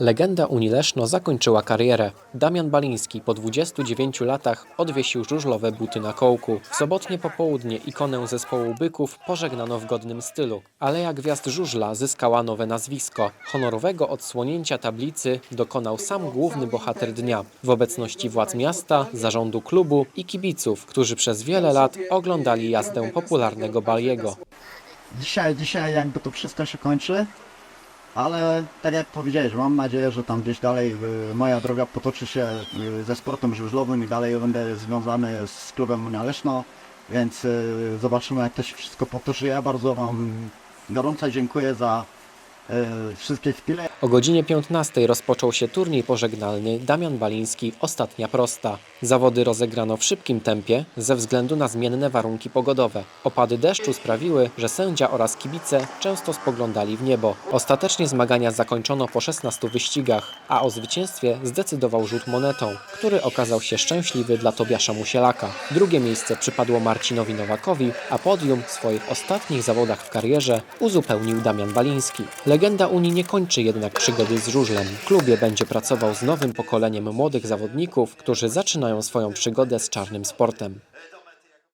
Legenda Unii Leszno zakończyła karierę. Damian Baliński po 29 latach odwiesił żużlowe buty na kołku. W sobotnie popołudnie ikonę zespołu Byków pożegnano w godnym stylu. Aleja Gwiazd Żużla zyskała nowe nazwisko. Honorowego odsłonięcia tablicy dokonał sam główny bohater dnia w obecności władz miasta, zarządu klubu i kibiców, którzy przez wiele lat oglądali jazdę popularnego Baliego. Dzisiaj, dzisiaj jakby to wszystko się kończy, ale tak jak powiedziałeś, mam nadzieję, że tam gdzieś dalej y, moja droga potoczy się y, ze sportem żużlowym i dalej będę związany z klubem Unia Leszno, więc y, zobaczymy jak to się wszystko potoczy. Ja bardzo Wam gorąco dziękuję za wszystkie chwile. O godzinie 15 rozpoczął się turniej pożegnalny Damian Baliński Ostatnia Prosta. Zawody rozegrano w szybkim tempie ze względu na zmienne warunki pogodowe. Opady deszczu sprawiły, że sędzia oraz kibice często spoglądali w niebo. Ostatecznie zmagania zakończono po 16 wyścigach, a o zwycięstwie zdecydował rzut monetą, który okazał się szczęśliwy dla Tobiasza Musielaka. Drugie miejsce przypadło Marcinowi Nowakowi, a podium w swoich ostatnich zawodach w karierze uzupełnił Damian Baliński. Legenda Unii nie kończy jednak przygody z żużlem. W klubie będzie pracował z nowym pokoleniem młodych zawodników, którzy zaczynają swoją przygodę z czarnym sportem.